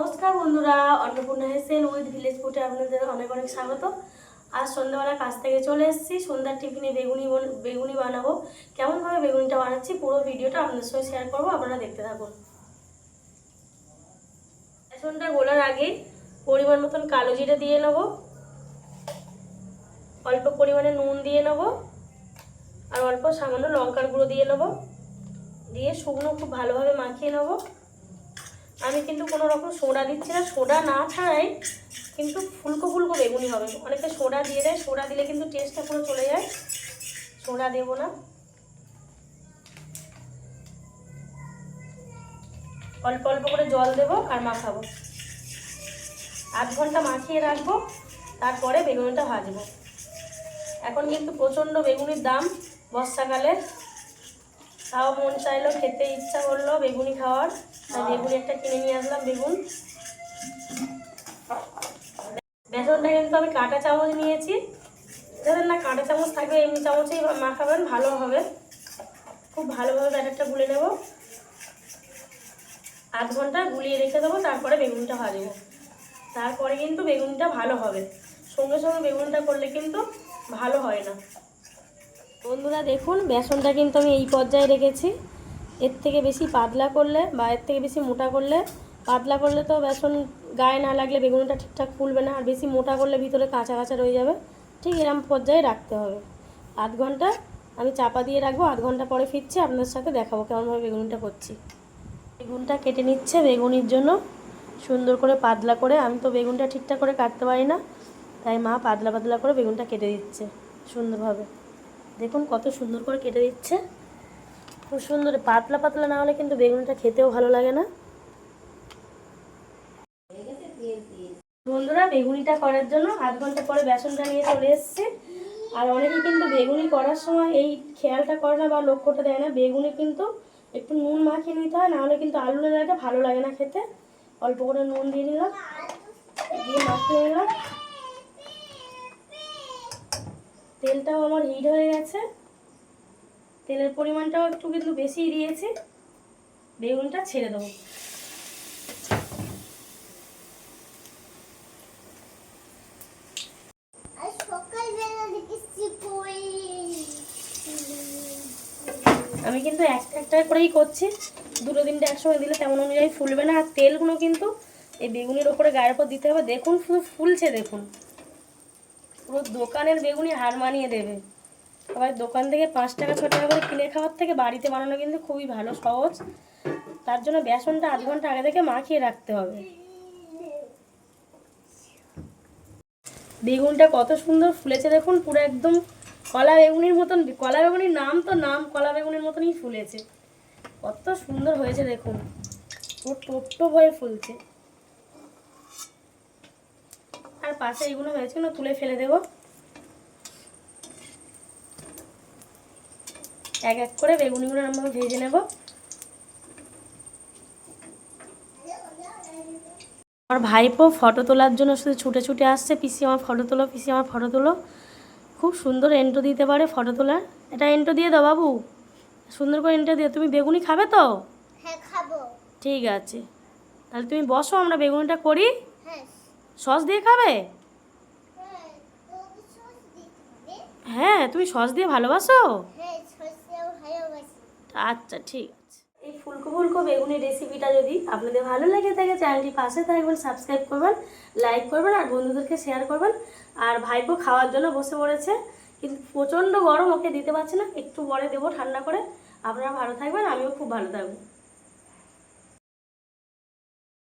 নমস্কার বন্ধুরা, Annapurna Hesson with village ফুটে আপনাদের অনেক অনেক স্বাগত। আজ সন্ধ্যাবেলা কাছ থেকে চলে এসেছি, সন্ধ্যার টিফিনে বেগুনি বেগুনি বানাবো। কেমনভাবে বেগুনিটা বানাচ্ছি পুরো ভিডিওটা আপনাদের সঙ্গে শেয়ার করব, আপনারা দেখতে থাকুন। বেসনটা গোলার আগে পরিমাণ মতন কালো জিরে দিয়ে নেব। অল্প পরিমাণে নুন দিয়ে নেব। আর অল্প সামান্য লঙ্কার গুঁড়ো দিয়ে নেব। দিয়ে শুকনো খুব ভালোভাবে মাখিয়ে নেব। আমি কিন্তু কোনো রকম সোডা দিচ্ছি না। সোডা না ছাড়াই কিন্তু ফুলকো ফুলকো বেগুনি হবে। অনেকে সোডা দিয়ে দেয়, সোডা দিলে কিন্তু টেস্টটা পুরো চলে যায়। সোডা দেবো না। অল্প অল্প করে জল দেবো আর মাখাবো। আধ ঘণ্টা মাখিয়ে রাখব, তারপরে বেগুনিটা ভাজবো। এখন কিন্তু প্রচণ্ড বেগুনির দাম বর্ষাকালে। তাও মন চাইলো, খেতে ইচ্ছা করল বেগুনি খাওয়ার। বেগুনি একটা কিনে নিয়ে আসলাম, বেগুন। বেসনটা কিন্তু আমি কাঁটা চামচ নিয়েছি। যাদের না, কাঁটা চামচ থাকবে এমনি চামচেই মাখাবেন, ভালো হবে। খুব ভালোভাবে ব্যাটারটা গুলে নেব। আধ ঘণ্টা গুলিয়ে রেখে দেবো, তারপরে বেগুনটা ভাজবো। তারপরে কিন্তু বেগুনটা ভালো হবে। সঙ্গে সঙ্গে বেগুনটা করলে কিন্তু ভালো হয় না। বন্ধুরা, দেখুন, বেসনটা কিন্তু আমি এই পর্যায়ে রেখেছি। এর থেকে বেশি পাতলা করলে বা এর থেকে বেশি মোটা করলে, পাতলা করলে তো বেসন গায়ে না লাগলে বেগুনটা ঠিকঠাক ফুলবে না, আর বেশি মোটা করলে ভিতরে কাঁচা কাঁচা রয়ে যাবে। ঠিক এরম পর্যায়ে রাখতে হবে। আধ ঘণ্টা আমি চাপা দিয়ে রাখব, আধ ঘণ্টা পরে ফিরছি, আপনাদের সাথে দেখাবো কেমনভাবে বেগুনটা করছি। বেগুনটা কেটে নিচ্ছে বেগুনির জন্য, সুন্দর করে পাতলা করে। আমি তো বেগুনটা ঠিকঠাক করে কাটতে পারি না, তাই মা পাতলা পাতলা করে বেগুনটা কেটে দিচ্ছে সুন্দরভাবে। দেখুন কত সুন্দর করে কেটে দিচ্ছে। খুব সুন্দর, পাতলা পাতলা না হলে কিন্তু বেগুনটা খেতেও ভালো লাগে না। বন্ধুরা, বেগুনিটা করার জন্য আধ ঘণ্টা পরে বেসনটা নিয়ে চলে এসছে। আর অনেকে কিন্তু বেগুনি করার সময় এই খেয়ালটা করে না বা লক্ষ্যটা দেয় না। বেগুনি কিন্তু একটু নুন মাখিয়ে নিতে হয় নাহলে কিন্তু আলু লাগে ভালো লাগে না খেতে। অল্প করে নুন দিয়ে নিলাম, দিয়ে মাখিয়ে নিলাম। তেলটাও আমার হিট হয়ে গেছে। তেলের পরিমাণটাও একটু কিন্তু বেশি দিয়েছি। বেগুনটা ছেড়ে দেবো। আমি কিন্তু একটা একটা করেই করছি। দুটো তিনটে একসঙ্গে দিলে তেমন অনুযায়ী ফুলবে না। আর তেলগুলো কিন্তু এই বেগুনের ওপরে গায়ের ওপর দিতে হবে। দেখুন শুধু ফুলছে দেখুন। পুরো দোকানের বেগুনি হার মানিয়ে দেবে। আবার দোকান থেকে পাঁচ টাকা, ছ টাকা করে কিনে খাওয়ার থেকে বাড়িতে বানানো কিন্তু খুবই ভালো, সহজ। তার জন্য বেসনটা আধ ঘণ্টা আগে থেকে মাখিয়ে রাখতে হবে। বেগুনটা কত সুন্দর ফুলেছে দেখুন, পুরো একদম কলা বেগুনির মতন, কলা বেগুনির নাম তো নাম, কলা বেগুনির মতনই ফুলেছে। কত সুন্দর হয়েছে দেখুন, পুরো টোপ টোপ হয়ে ফুলছে। আর পাশে এগুলো হয়েছে না, তুলে ফেলে দেব। এক এক করে বেগুনিগুলো আমরা ভেজে নেব। আমার ভাইপো ফটো তোলার জন্য শুধু ছুটে ছুটে আসছে পিসি আমার ফটো তোলো পিসি আমার ফটো তোলো। খুব সুন্দর এন্টো দিতে পারে ফটো তোলার। এটা এন্টো দিয়ে দাও বাবু। সুন্দর করে এন্টো দিয়ে। তুমি বেগুনি খাবে তো? হ্যাঁ খাব। ঠিক আছে। তাহলে তুমি বসো আমরা বেগুনিটা করি। হ্যাঁ। সস দিয়ে খাবে? হ্যাঁ তুমি সস দিয়ে হ্যাঁ সসটাও ভালোবাসি? আচ্ছা ঠিক আছে। এই ফুলকো ফুলকো বেগুনের রেসিপিটা যদি আপনাদের ভালো লাগে থাকে চ্যানেলটি পাশে থাকবেন সাবস্ক্রাইব করবেন লাইক করবেন আর বন্ধুদেরকে শেয়ার করবেন। আর ভাইপো খাওয়ার জন্য বসে পড়েছে, কিন্তু প্রচণ্ড গরম, ওকে দিতে পারছে না। একটু পরে দেবো ঠান্ডা করে। আপনারা ভালো থাকবেন, আমিও খুব ভালো থাকব।